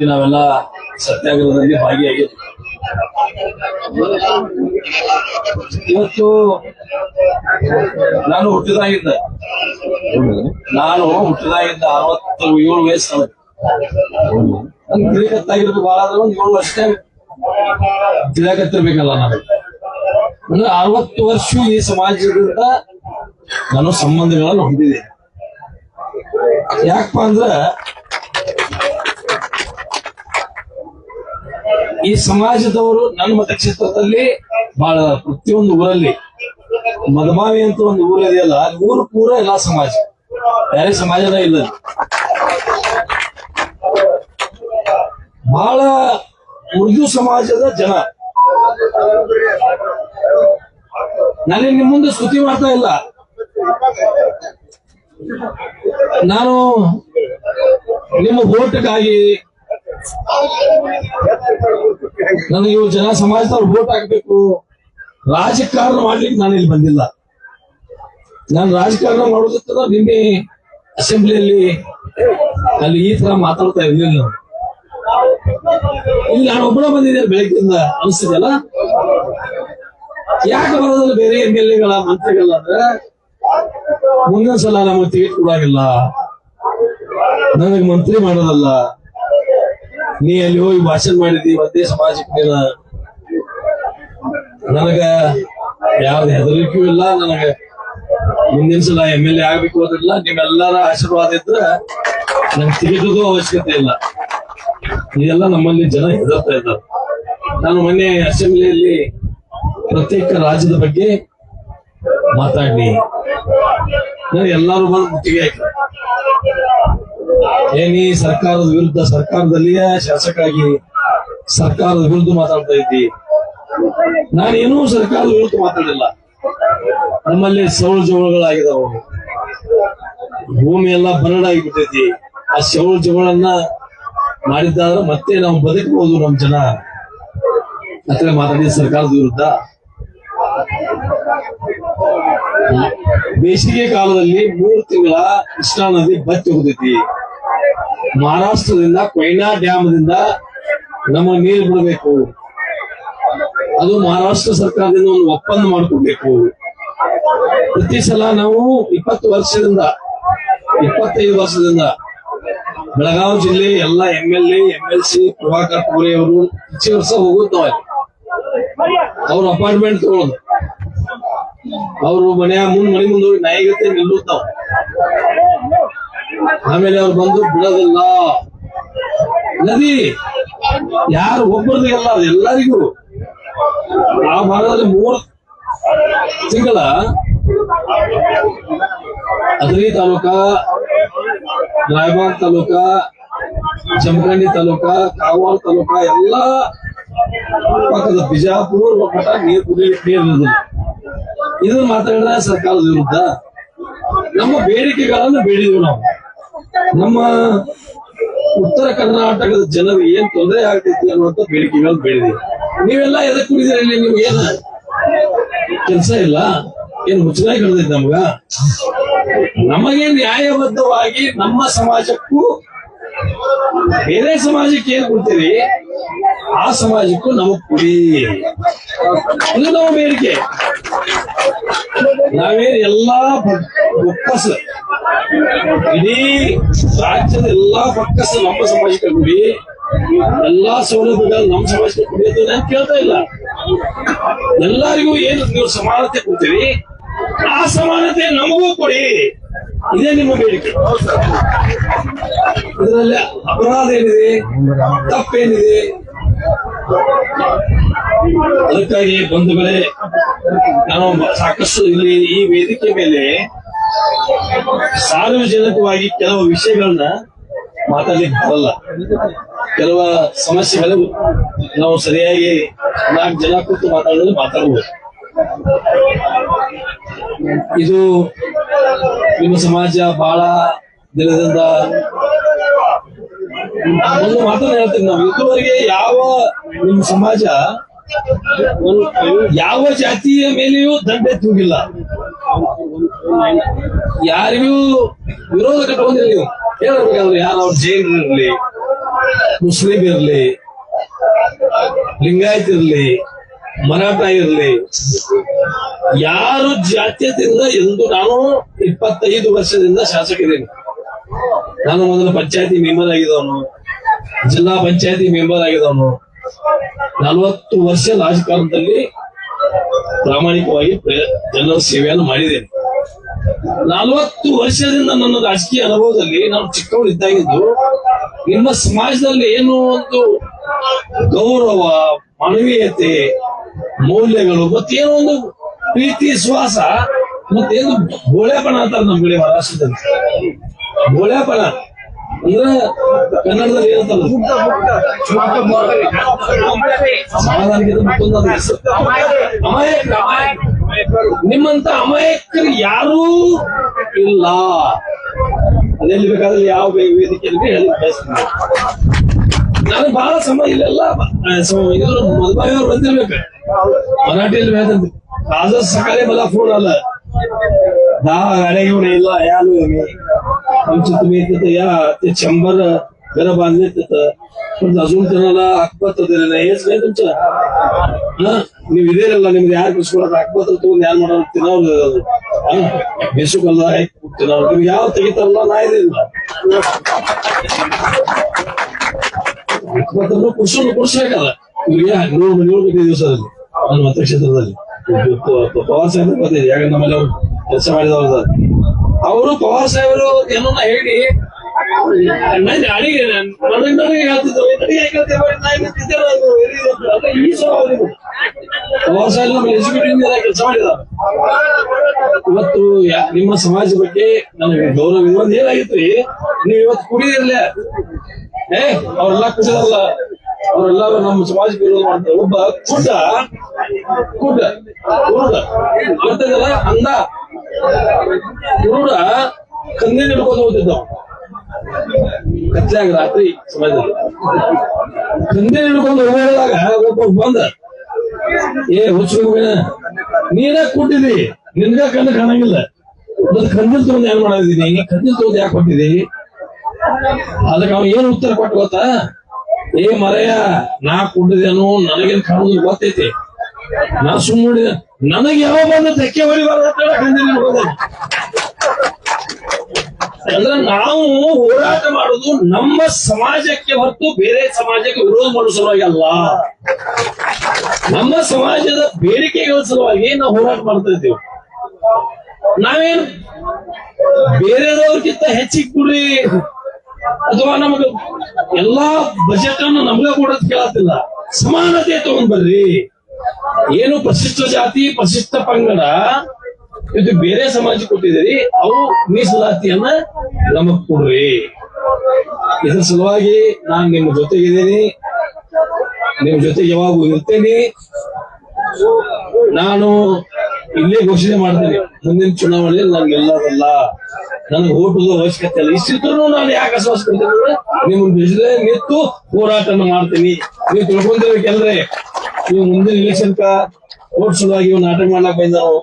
ನಾವೆಲ್ಲ ಸತ್ಯಾಗ್ರಹದಲ್ಲಿ ಭಾಗಿಯಾಗಿದ್ವಿ. ಇವತ್ತು ನಾನು ಹುಟ್ಟಿದಾಗಿದ್ದ. ನಾನು ಹುಟ್ಟಿದಾಗಿದ್ದ ಅರವತ್ತು ಏಳು ವಯಸ್ಸು. ನನ್ ತಿಳಿಕತ್ತಾಗಿರ್ಬೇಕು ಬಹಳ ಆದ್ರೆ ಒಂದು ಏಳು ವರ್ಷ ತಿಳಿಯಕತ್ತಿರ್ಬೇಕಲ್ಲ ನಾನು. ಅಂದ್ರೆ ಅರವತ್ತು ವರ್ಷ ಈ ಸಮಾಜದಿಂದ ನಾನು ಸಂಬಂಧಗಳನ್ನು ಹೊಂದಿದೆ. ಯಾಕಪ್ಪ ಅಂದ್ರ ಈ ಸಮಾಜದವರು ನನ್ನ ಮತಕ್ಷೇತ್ರದಲ್ಲಿ ಬಹಳ ಪ್ರತಿಯೊಂದು ಊರಲ್ಲಿ ಮದಮಾವಿ ಅಂತ ಒಂದು ಊರಿದೆಯಲ್ಲ ಅಲ್ಲಿ ಊರು ಪೂರ ಎಲ್ಲಾ ಸಮಾಜ. ಬೇರೆ ಸಮಾಜದ ಇಲ್ಲ. ಬಹಳ ಉರ್ದು ಸಮಾಜದ ಜನ. ನನಗೆ ನಿಮ್ಮ ಮುಂದೆ ಸ್ತುತಿ ಮಾಡ್ತಾ ಇಲ್ಲ. ನಾನು ನಿಮ್ಮ ಓಟ್ಗಾಗಿ ನನಗೆ ಇವ್ರು ಜನ ಸಮಾಜದವ್ರು ಓಟ್ ಹಾಕ್ಬೇಕು. ರಾಜಕಾರಣ ಮಾಡ್ಲಿಕ್ಕೆ ನಾನು ಇಲ್ಲಿ ಬಂದಿಲ್ಲ. ನಾನು ರಾಜಕಾರಣ ಮಾಡೋದಕ್ಕೆ ನಿನ್ನೆ ಅಸೆಂಬ್ಲಿಯಲ್ಲಿ ಅಲ್ಲಿ ಈ ತರ ಮಾತಾಡ್ತಾ ಇರ್ಲಿಲ್ಲ ಇಲ್ಲಿ ನಾನು ಒಬ್ಬಳ ಬಂದಿದ್ದೇನೆ ಬೆಳಗ್ಗೆಯಿಂದ ಅನಿಸ್ತದಲ್ಲ ಯಾಕೆ ಬರೋದಿಲ್ಲ ಬೇರೆ ಎಂ ಎಲ್ ಎಗಳ ಮಂತ್ರಿಗಳ ಅಂದ್ರೆ ಮುಂದಿನ ಸಲ ನಮಗೆ ಟಿಕೆಟ್ ಕೊಡಾಗಿಲ್ಲ. ನನಗೆ ಮಂತ್ರಿ ಮಾಡೋದಲ್ಲ. ನೀ ಅಲ್ಲಿ ಹೋಗಿ ಭಾಷಣ ಮಾಡಿದಿ ಒಂದೇ ಸಮಾಜಕ್ಕೆ ನೀನ? ನನಗ ಯಾವ್ದು ಹೆದರಿಕೆಯೂ ಇಲ್ಲ, ನನಗ ಮುಂದಿನ ಸಲ ಎಂ ಎಲ್ ಎ ಆಗ್ಬೇಕು ಅದಿಲ್ಲ ನಿಮ್ಮೆಲ್ಲರ ಆಶೀರ್ವಾದ ಇದ್ರ ನಂಗೆ ತಿಳಿದುದು ಅವಶ್ಯಕತೆ ಇಲ್ಲ. ಇದೆಲ್ಲ ನಮ್ಮಲ್ಲಿ ಜನ ಹೆದರ್ತಾ ಇದ್ದಾರೆ. ನಾನು ಮೊನ್ನೆ ಅಸೆಂಬ್ಲಿಯಲ್ಲಿ ಪ್ರತ್ಯೇಕ ರಾಜ್ಯದ ಬಗ್ಗೆ ಮಾತಾಡಿ ನಾನು ಎಲ್ಲರೂ ಬಂದು ಮುತ್ತಿಗೆ ಹಾಕಿದ್ರು ಏನಿ ಸರ್ಕಾರದ ವಿರುದ್ಧ ಸರ್ಕಾರದಲ್ಲಿಯೇ ಶಾಸಕಾಗಿ ಸರ್ಕಾರದ ವಿರುದ್ಧ ಮಾತಾಡ್ತಾ ಇದ್ದಿ. ನಾನೇನೂ ಸರ್ಕಾರದ ವಿರುದ್ಧ ಮಾತಾಡಿಲ್ಲ. ನಮ್ಮಲ್ಲಿ ಸೌಳು ಜವಳಗಳಾಗಿದಾವ ಭೂಮಿ ಎಲ್ಲ ಬರಡಾಗಿ ಬಿಟ್ಟೈತಿ ಆ ಸೌಳು ಜವಳನ್ನ ಮಾಡಿದ್ದಾದ್ರೆ ಮತ್ತೆ ನಾವು ಬದುಕಬಹುದು ನಮ್ ಜನ. ಅತ್ರ ಮಾತಾಡಿದ ಸರ್ಕಾರದ ವಿರುದ್ಧ. ಬೇಸಿಗೆ ಕಾಲದಲ್ಲಿ ಮೂರು ತಿಂಗಳ ಕೃಷ್ಣಾ ನದಿ ಬತ್ತಿ ಹೋಗ್ತೈತಿ ಮಹಾರಾಷ್ಟ್ರದಿಂದ ಕೊಯ್ನಾ ಡ್ಯಾಮ್ದಿಂದ ನಮ್ಮ ನೀರು ಬಿಡಬೇಕು. ಅದು ಮಹಾರಾಷ್ಟ್ರ ಸರ್ಕಾರದಿಂದ ಒಂದು ಒಪ್ಪಂದ ಮಾಡಿಕೊಡ್ಬೇಕು. ಪ್ರತಿ ಸಲ ನಾವು ಇಪ್ಪತ್ತು ವರ್ಷದಿಂದ, ಇಪ್ಪತ್ತೈದು ವರ್ಷದಿಂದ ಬೆಳಗಾವಿ ಜಿಲ್ಲೆ ಎಲ್ಲ M L A M L C, Prabhakar Kore ಅವರು ಪ್ರತಿ ವರ್ಷ ಹೋಗುತ್ತ ಅವ್ರ ಅಪಾರ್ಟ್ಮೆಂಟ್ ತಗೊಳ್ಳೋದು ಅವರು ಮನೆಯ ಮುಂದ್ ಮನೆ ಮುಂದೆ ನಾಯಿಗತ್ತೆ ನಿಲ್ಲುತ್ತಾವ. ಆಮೇಲೆ ಅವ್ರು ಬಂದು ಬಿಡೋದಿಲ್ಲ. ನದಿ ಯಾರು ಒಬ್ಬರದೇ ಅಲ್ಲ ಎಲ್ಲರಿಗೂ. ಆ ಭಾಗದಲ್ಲಿ ಮೂರು ತಿಂಗಳ. ಅದರಿ ತಾಲೂಕ, ರಾಯಬಾಗ್ ತಾಲೂಕ, ಜಮಖಂಡಿ ತಾಲೂಕ, ಕಾವಾಲ್ ತಾಲೂಕ, ಎಲ್ಲ ಪಕ್ಕದ ಬಿಜಾಪುರ್ ಮಟ್ಟ ನೀರು ಕುಡಿಯಲಿಕ್ಕೆ ನೀರು. ಇದನ್ನ ಮಾತಾಡಿದ್ರೆ ಸರ್ಕಾರದ ವಿರುದ್ಧ. ನಮ್ಮ ಬೇಡಿಕೆಗಳನ್ನು ಬೇಡಿದ್ವಿ ನಾವು. ನಮ್ಮ ಉತ್ತರ ಕರ್ನಾಟಕದ ಜನರು ಏನ್ ತೊಂದರೆ ಆಗ್ತೈತಿ ಅನ್ನುವಂತ ಬೇಡಿಕೆಗಳನ್ನು ಬೇಡಿದ್ವಿ ನೀವೆಲ್ಲ ಎದಕ್ ಕುಡಿದಿರಿ? ನೀವು ಏನ ಕೆಲಸ ಇಲ್ಲ? ಏನ್ ಮುಚ್ಚನಾಗಿ ಕಳೆದೈತಿ ನಮ್ಗ? ನಮಗೆ ನ್ಯಾಯಬದ್ಧವಾಗಿ ನಮ್ಮ ಸಮಾಜಕ್ಕೂ ಬೇರೆ ಸಮಾಜಕ್ಕೆ ಏನ್ ಕೊಡ್ತೀರಿ? ಆ ಸಮಾಜಕ್ಕೂ ನಮಗ್ ಕೊಡಿ. ಇದು ನಮ್ಮ ಬೇಡಿಕೆ. ನಾವೇನ್ ಎಲ್ಲಾ ಬೊಕ್ಕಸ ಇಡೀ ರಾಜ್ಯದ ಎಲ್ಲಾ ಬೊಕ್ಕಸ ನಮ್ಮ ಸಮಾಜಕ್ಕೆ ಕೊಡಿ. ಎಲ್ಲಾ ಸೌಲಭ್ಯಗಳು ನಮ್ಮ ಸಮಾಜಕ್ಕೆ ಕೊಡಿ ಅಂತ ನಾನು ಕೇಳ್ತಾ ಇಲ್ಲ. ಎಲ್ಲರಿಗೂ ಏನು ನೀವು ಸಮಾನತೆ ಕೊಡ್ತೀರಿ, ಆ ಸಮಾನತೆ ನಮಗೂ ಕೊಡಿ. ಇದೇ ನಿಮ್ಮ ಬೇಡಿಕೆ. ಇದರಲ್ಲಿ ಅಪರಾಧ ಏನಿದೆ? ತಪ್ಪೇನಿದೆ? ಅದಕ್ಕಾಗಿ ಬಂಧುಗಳೇ, ನಾನು ಸಾಕಷ್ಟು ಇಲ್ಲಿ ಈ ವೇದಿಕೆ ಮೇಲೆ ಸಾರ್ವಜನಿಕವಾಗಿ ಕೆಲವು ವಿಷಯಗಳನ್ನ ಮಾತಾಡ್ಲಿಕ್ಕೆ ಬರಲ್ಲ. ಕೆಲವು ಸಮಸ್ಯೆಗಳು ನಾವು ಸರಿಯಾಗಿ ನಾಲ್ಕು ಜನ ಕೂತು ಮಾತಾಡಲು ಮಾತಾಡಬಹುದು ಇದು ನಿಮ್ಮ ಸಮಾಜ ಬಹಳ ದಿನದಿಂದ ಒಂದು ಮಾತನ್ನ ಹೇಳ್ತೀನಿ ನಾವು. ಇದುವರೆಗೆ ಯಾವ ನಿಮ್ಮ ಸಮಾಜ ಯಾವ ಜಾತಿಯ ಮೇಲೆಯೂ ದಂಡೆ ತೂಗಿಲ್ಲ. ಯಾರಿಗೂ ವಿರೋಧ ಕಟ್ಕೊಂಡಿಲ್ಲ ನೀವು. ಹೇಳ್ಬೇಕಾದ್ರೆ ಯಾರು ಅವ್ರ ಜೈನ್ ಇರಲಿ, ಮುಸ್ಲಿಂ ಇರ್ಲಿ, ಲಿಂಗಾಯತ್ ಇರಲಿ, ಮರಾಠ ಇರ್ಲಿ ಯಾರು ಜಾತ್ಯತೆಯಿಂದ ಎಂದು ನಾನು ಇಪ್ಪತ್ತೈದು ವರ್ಷದಿಂದ ಶಾಸಕರೇನು ನಾನು ಮೊದಲು ಪಂಚಾಯತಿ ಮೆಂಬರ್ ಆಗಿದವನು ಜಿಲ್ಲಾ ಪಂಚಾಯತಿ ಮೆಂಬರ್ ಆಗಿದವನು ನಲವತ್ತು ವರ್ಷ ರಾಜಕಾರಣದಲ್ಲಿ ಪ್ರಾಮಾಣಿಕವಾಗಿ ಜನರ ಸೇವೆಯನ್ನು ಮಾಡಿದ್ದೇನೆ. ನಲವತ್ತು ವರ್ಷದಿಂದ ನನ್ನ ರಾಜಕೀಯ ಅನುಭವದಲ್ಲಿ ನಾನು ಚಿಕ್ಕವರು ಇದ್ದಾಗಿದ್ದು, ನಿಮ್ಮ ಸಮಾಜದಲ್ಲಿ ಏನು ಒಂದು ಗೌರವ, ಮಾನವೀಯತೆ, ಮೌಲ್ಯಗಳು ಮತ್ತೇನೋ ಒಂದು ಪ್ರೀತಿ ವಿಶ್ವಾಸ ಮತ್ತೇನು ಬೋಳೆಪಣ ಅಂತಾರೆ ನಮ್ಮ ಕಡೆ ಮಹಾರಾಷ್ಟ್ರದಲ್ಲಿ ಬೋಳೆಪಣ ಅಂದ್ರ ಕನ್ನಡದಲ್ಲಿ ಏನಂತಾರ ನಿಮ್ಮಂತ ಅಮಾಯಕರು ಯಾರೂ ಇಲ್ಲ. ಅದೆಲ್ಲಿ ಬೇಕಾದ್ರೆ ಯಾವ ವೇದಿಕೆ ವೇದಿಕೆಯಲ್ಲಿ ಹೇಳಿ ಬಯಸ್ತೀನಿ. ಬಹಳ ಸಮಯ ಇಲ್ಲೆಲ್ಲ ಮದುವೆ ಅವ್ರು ಬಂದಿರ್ಬೇಕು. ಮರಾಠಿಯಲ್ಲಿ ಬೇಕಂತ आजच सकाळी मला फोन आला. दहा गाड्या घेऊन यायला आलोय मी आमचे तुम्ही तिथं या ते शंभर घर बांधले तिथं. पण अजून त्यांना अकपत्र दिलं नाही हेच नाही तुमचं. हा? मी विदेला म्हणजे यार कृष्णाला अकपत्र तो ज्ञान म्हणा तिनावर भेसू बेसुकाला आहे तिनावर. तुम्ही या होते की तर नाही दिलं अकपत्र पुरुष पुरुष आहे का? निवडणूक किती दिवसात. झाली मात्र क्षेत्र झाली. ಪವಾರ್ ಸಾಹೇಬ್ ಬಂದಿದೆ ಯಾಕಂದ್ರೆ ನಮ್ಮಲ್ಲಿ ಅವ್ರು ಕೆಲಸ ಮಾಡಿದವ್ರದ ಅವರು ಪವಾರ್ ಸಾಹೇಬರು ಏನೋ ಹೇಳಿ ಹೇಳ್ತಿದ್ರು. ಪವಾರ್ ಸಾಹೇಬ್ ಎಕ್ಸಿಕ್ಯೂಟಿವ್ ಕೆಲಸ ಮಾಡಿದ ಇವತ್ತು ನಿಮ್ಮ ಸಮಾಜ ಬಗ್ಗೆ ನನಗೆ ಗೌರವ ಒಂದ್ ಏನಾಗಿತ್ತು ನೀವು ಇವತ್ತು ಕುಡಿದಿರ್ಲ? ಏ, ಅವರೆಲ್ಲ ಕುಡಿದಲ್ಲ. ಅವರೆಲ್ಲರೂ ನಮ್ಮ ಸಮಾಜ ವಿರೋಧ ಮಾಡ್ತಾರೆ ಒಬ್ಬ ಕುಡ್ಡ ಕುಡ್ಡ ಕುರುಡ ಗೊತ್ತಿದಲ್ಲ ಅಂದ. ಕುರುಡ ಕಂದಿನ ಹಿಡ್ಕೊಂಡು ಹೋಗ್ತಿದ್ದ ರಾತ್ರಿ ಸಮಾಜದಲ್ಲಿ ಕಂದಿನ ಹಿಡ್ಕೊಂಡು ಹೋಗಿದಾಗ ಒಬ್ಬ ಬಂದ. ಏ, ಹುಚ್ಚು ನೀನೇ ಕುಟ್ಟಿದಿ ನಿನ್ಗ ಕಣ್ಣು ಕಾಣಂಗಿಲ್ಲ. ಮತ್ತೆ ಕಂದಿಲ್ ತಗೊಂಡು ಏನ್ ಮಾಡಿದೀನಿ ಕಂದಿಲ್ ತಗೊಂಡು ಯಾಕೆ ಕೊಟ್ಟಿದಿ ಅದಕ್ಕೆ ಅವ ಏನ್ ಉತ್ತರ ಕೊಟ್ಟು ಗೊತ್ತಾ? ಏ ಮರೆಯ, ನಾ ಕುಡಿದೇನೋ, ನನಗೇನ್ ಕಾಣುದು ಗೊತ್ತೈತಿ? ನಾ ಸುಮ್ಮನೆ ನನಗೆ ಯಾವ ಬಂದ ತೆಕ್ಕೆ ಹೊಡಿಬಾರ್ದು ಅಂದ್ರೆ ನಾವು ಹೋರಾಟ ಮಾಡುದು ನಮ್ಮ ಸಮಾಜಕ್ಕೆ ಹೊರತು ಬೇರೆ ಸಮಾಜಕ್ಕೆ ವಿರೋಧ ಮಾಡೋ ಸಲುವಾಗಿ ಅಲ್ಲ. ನಮ್ಮ ಸಮಾಜದ ಬೇಡಿಕೆಗಳ ಸಲುವಾಗಿ ನಾವು ಹೋರಾಟ ಮಾಡ್ತಾ ಇದ್ದೀವಿ. ನಾವೇನು ಬೇರೆದವ್ರಿಗಿಂತ ಹೆಚ್ಚಿಗೆ ಕೊಡ್ರಿ ಅಥವಾ ನಮಗ ಎಲ್ಲಾ ಬಜೆಟ್ ಅನ್ನು ನಮ್ಗ ಕೊಡೋದ್ ಕೇಳತ್ತಿಲ್ಲ. ಸಮಾನತೆ ತಗೊಂಡ್ ಬರ್ರಿ ಏನು ಪರಿಶಿಷ್ಟ ಜಾತಿ ಪರಿಶಿಷ್ಟ ಪಂಗಡ, ಇದು ಬೇರೆ ಸಮಾಜ ಕೊಟ್ಟಿದ್ದೀರಿ, ಅವು ಮೀಸಲಾತಿಯನ್ನ ನಮಗ್ ಕೊಡ್ರಿ. ಇದ್ರ ಸಲುವಾಗಿ ನಾನ್ ನಿಮ್ಮ ಜೊತೆಗಿದ್ದೀನಿ. ನಿಮ್ ಜೊತೆ ಯಾವಾಗೂ ಇರ್ತೇನೆ. ನಾನು ಇಲ್ಲೇ ಘೋಷಣೆ ಮಾಡ್ತೇನೆ. ಮುಂದಿನ ಚುನಾವಣೆಯಲ್ಲಿ ನಾನು ಎಲ್ಲದಲ್ಲ ನನಗೆ ಓಟದ ಅವಶ್ಯಕತೆ ಇಲ್ಲ. ಇಷ್ಟಿದ್ರು ನಾನು ಯಾಕೆ ಅಸ್ವಸ್ಥೆ ನಿಮ್ಮ ಬಿಸಿಲೇ ನಿಂತು ಹೋರಾಟನ ಮಾಡ್ತೀನಿ. ನೀವು ತಿಳ್ಕೊಂಡಿರ್ಬೇಕಲ್ರಿ ನೀವು ಮುಂದಿನ ಇಲೆಕ್ಷನ್ ಓಟ್ ಸಲುವಾಗಿ ಇವ್ ನಾಟಕ ಮಾಡಕ್ ಬೈದಾರು?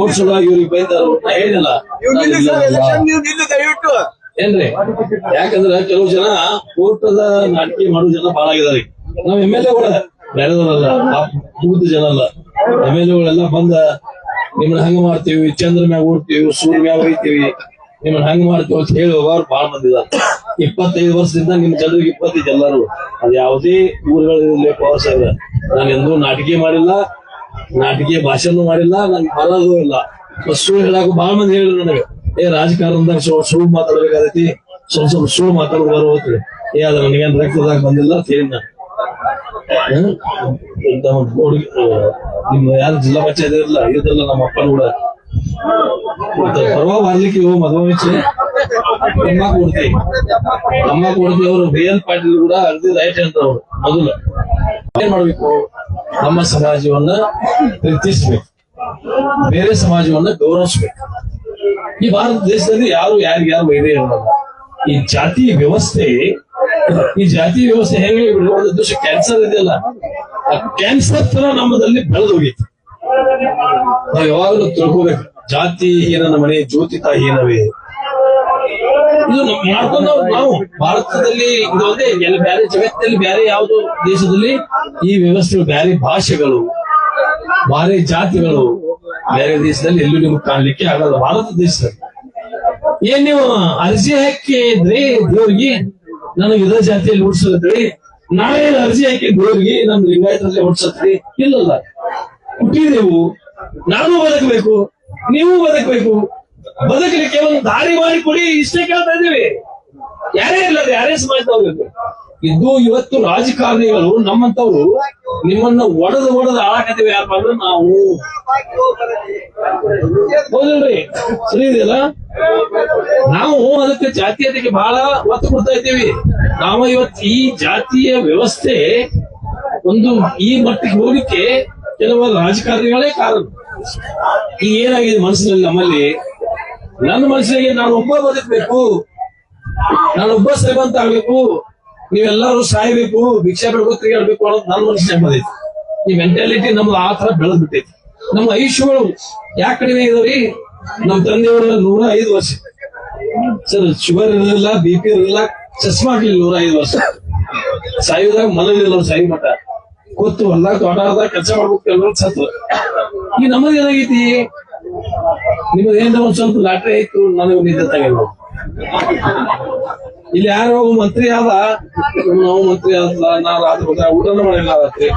ಓಟ್ ಸಲುವಾಗಿ ಇವ್ರಿಗೆ ಬೈದಾರು? ನಾ ಹೇಳಿಲ್ಲ. ನೀವು ನಿಲ್ಲಿ ನೀವು ನಿಲ್ಲಿ ದಯವಿಟ್ಟು. ಏನ್ರಿ? ಯಾಕಂದ್ರ ಕೆಲವು ಜನ ಓಟದ ನಾಟಕ ಮಾಡೋ ಜನ ಬಹಳ ಆಗಿದಾರೆ ನಾವ್ ಎಂ ಎಲ್ ಎ ಕೂಡ ಬೇರೆದವರಲ್ಲ ಮುಗ್ದ ಜನ ಅಲ್ಲ. ಎಂ ಎಲ್ ಎಗಳೆಲ್ಲ ಬಂದ ನಿಮ್ಮನ್ನ ಹಂಗ ಮಾಡ್ತೀವಿ ಚಂದ್ರ ಮ್ಯಾಗ ಓಡ್ತೀವಿ ಸೂರ್ಯ ಮ್ಯಾಗ ಒಯ್ತೀವಿ. ನಿಮ್ಮನ್ನ ಹಂಗ ಮಾಡ್ತೀವಿ ಅಂತ ಹೇಳುವವರು ಬಾಳ ಮಂದಿ ಇಪ್ಪತ್ತೈದು ವರ್ಷದಿಂದ ನಿಮ್ ಜನರಿಗೆ ಇಪ್ಪತ್ತೈದು ಎಲ್ಲರೂ. ಅದ್ ಯಾವುದೇ ಊರುಗಳಲ್ಲಿ ಪ್ರವಾಸ ಸಾಹೇಬ್ ನಾನು ಎಂದೂ ನಾಟಕ ಮಾಡಿಲ್ಲ ನಾಟಕೀಯ ಭಾಷೆನೂ ಮಾಡಿಲ್ಲ, ನನ್ ಬರೋದು ಇಲ್ಲ. ಸುಳ್ಳು ಹೇಳಕ್ ಬಹಳ ಮಂದಿ ಹೇಳಿದ್ರು ನನಗೆ. ಏ, ರಾಜಕಾರಣದಾಗ ಸುಳ್ಳು ಮಾತಾಡ್ಬೇಕಾಗೈತಿ. ಸ್ವಲ್ಪ ಸ್ವಲ್ಪ ಸುಳ್ಳು ಮಾತಾಡೋದು ಬರೋ ಏ, ಅದ ನನಗೇನ್ ರಕ್ತದಾಗ ಬಂದಿಲ್ಲ ಅಂತ ಹೇಳಿ ನಾನು. ನಿಮ್ಮ ಯಾರು ಜಿಲ್ಲಾ ಪಂಚಾಯತ್ ಇರಲ್ಲ ಇದ್ರಲ್ಲ ನಮ್ಮ ಅಪ್ಪನ ಕೂಡ ಪರ್ವ ಬರ್ಲಿಕ್ಕೆ ಇವು ಮುಂಚೆ ಅಮ್ಮ ಕೊಡ್ತಿ. ಅಮ್ಮ ಕೊಡ್ತಿ ಅವರು ಬಿ ಎಲ್ ಪಾಟೀಲ್ ಕೂಡ ಅರ್ಧಿ ರೈಟ್ ಅಂತ ಅವರು ಮೊದಲು. ಏನ್ ಮಾಡ್ಬೇಕು? ನಮ್ಮ ಸಮಾಜವನ್ನ ಪ್ರೀತಿಸ್ಬೇಕು. ಬೇರೆ ಸಮಾಜವನ್ನ ಗೌರವಿಸ್ಬೇಕು. ಈ ಭಾರತ ದೇಶದಲ್ಲಿ ಯಾರು ಯಾರಿಗೆ ಯಾರು ವೈದ್ಯ ಇರೋಲ್ಲ. ಈ ಜಾತಿ ವ್ಯವಸ್ಥೆ, ಈ ಜಾತಿ ವ್ಯವಸ್ಥೆ ಹೆಂಗೆ ಒಂದು ಕ್ಯಾನ್ಸರ್ ಇದೆಯಲ್ಲ. ಆ ಕ್ಯಾನ್ಸರ್ ತರ ನಮ್ಮದಲ್ಲಿ ಬೆಳೆದು ಹೋಗಿತ್ತು ನಾವು ಯಾವಾಗಲೂ ತಿಳ್ಕೋಬೇಕು. ಜಾತಿ ಹೀನನ ಮನೆ ಜ್ಯೋತಿತ ಹೀನವೇ ಇದು ಮಾಡ್ಕೊಂಡು ನಾವು. ಭಾರತದಲ್ಲಿ ಇದು ಎಲ್ಲಿ ಎಲ್ಲ ಬೇರೆ ಜಗತ್ತಲ್ಲಿ ಬೇರೆ ಯಾವ್ದು ದೇಶದಲ್ಲಿ ಈ ವ್ಯವಸ್ಥೆಗಳು ಬೇರೆ ಭಾಷೆಗಳು ಬೇರೆ ಜಾತಿಗಳು ಬೇರೆ ದೇಶದಲ್ಲಿ ಎಲ್ಲೂ ನಿಮ್ಗೆ ಕಾಣಲಿಕ್ಕೆ ಆಗಲ್ಲ. ಭಾರತ ದೇಶದಲ್ಲಿ. ಏನ್ ನೀವು ಅರ್ಜಿ ಹಾಕಿದ್ರಿ ದೇವ್ರಿಗೆ ನನಗೆ ಯುದ್ಧ ಜಾತಿಯಲ್ಲಿ ಓಡಿಸಿದ್ರಿ ನಾಳೆ ಅರ್ಜಿ ಹಾಕಿ ದೇವ್ರಿಗೆ ನಮ್ ಲಿಂಗಾಯತರಲ್ಲಿ ಓಡಿಸತ್ರಿ ಇಲ್ಲಲ್ಲ ಹುಟ್ಟಿದೆವು. ನಾನು ಬದುಕಬೇಕು, ನೀವು ಬದುಕಬೇಕು. ಬದುಕಲಿಕ್ಕೆ ಒಂದು ದಾರಿ ಮಾಡಿ ಕೊಡಿ, ಇಷ್ಟೇ ಕೇಳ್ತಾ ಇದ್ದೀವಿ. ಯಾರೇ ಇಲ್ಲ ಯಾರೇ ಸಮಾಜದವ್ರಿಗೆ ಇದು ಇವತ್ತು ರಾಜಕಾರಣಿಗಳು ನಮ್ಮಂತವ್ರು ನಿಮ್ಮನ್ನ ಒಡೆದು ಒಡೆದು ಆಳಾಕತ್ತೀವಿ ಯಾರಪ್ಪ ಅಂದ್ರೆ ನಾವು. ಹೌದಲ್ರಿ? ಸರಿ ಇದೆಯಲ್ಲ? ನಾವು ಅದಕ್ಕೆ ಜಾತೀಯತೆಗೆ ಬಹಳ ಒತ್ತು ಕೊಡ್ತಾ ಇದ್ದೀವಿ. ನಾವು ಇವತ್ತು ಈ ಜಾತಿಯ ವ್ಯವಸ್ಥೆ ಒಂದು ಈ ಮಟ್ಟಿಗೆ ಹೋಗಲಿಕ್ಕೆ ಕೆಲವು ರಾಜಕಾರಣಿಗಳೇ ಕಾರಣ. ಈಗ ಏನಾಗಿದೆ ಮನಸ್ಸಿನಲ್ಲಿ ನಮ್ಮಲ್ಲಿ? ನನ್ನ ಮನಸ್ಸಿಗೆ ನಾನು ಒಬ್ಬ ಬದುಕಬೇಕು. ನಾನೊಬ್ಬ ಶ್ರೀಮಂತ ಆಗ್ಬೇಕು. ನೀವೆಲ್ಲರೂ ಸಾಯ್ಬೇಕು, ಭಿಕ್ಷೆ ಬಿಡ್ಬೇಕು ತಿರುಗಾಡ್ಬೇಕು ಅನ್ನೋದು ನನ್ನ ಮನಸ್ಸಿನಾಗ ಬಂದೈತಿ ಈ ಮೆಂಟಾಲಿಟಿ ನಮ್ದು ಆ ತರ ಬೆಳೆದ್ ಬಿಟ್ಟೈತಿ ನಮ್ಮ ಆಯುಷ್ಯಗಳು ಯಾಕೆ ಕಡಿಮೆ ಇದಾವ್ರಿ? ನಮ್ಮ ತಂದೆಯವರ ನೂರ ಐದು ವರ್ಷ. ಸರ್, ಶುಗರ್ ಇರಲಿಲ್ಲ, ಬಿ ಪಿ ಇರಲಿಲ್ಲ, ಚಸ್ಮಾ ಆಗ್ಲಿಲ್ಲ ನೂರ ಐದು ವರ್ಷ. ಸಾಯುದಾಗ ಮಲಗಿಲ್ಲ ಸಾಯಿ ಮಠ ಕೂತು ಹೊಲ್ದಾಗ ತೋಟದಾಗ ಕೆಲಸ ಮಾಡ್ಬೇಕು ಸತ್ತು ಈ ನಮ್ಮದು ಏನಾಗೈತಿ? ನಿಮಗೆ ಏನಾರ ಒಂದ್ ಸ್ವಲ್ಪ ಲಾಟ್ರಿ ಆಯ್ತು ನನಗೆ ನಿದ್ದೆ ತಗೊಂಡು. ಇಲ್ಲಿ ಯಾರೋ ಮಂತ್ರಿ ಆದ ನಾವು ಮಂತ್ರಿ ಆದ ನಾ ರಾತ್ರಿ ಊಟನ ಮಾಡಿಲ್ಲ ರಾತ್ರಿ.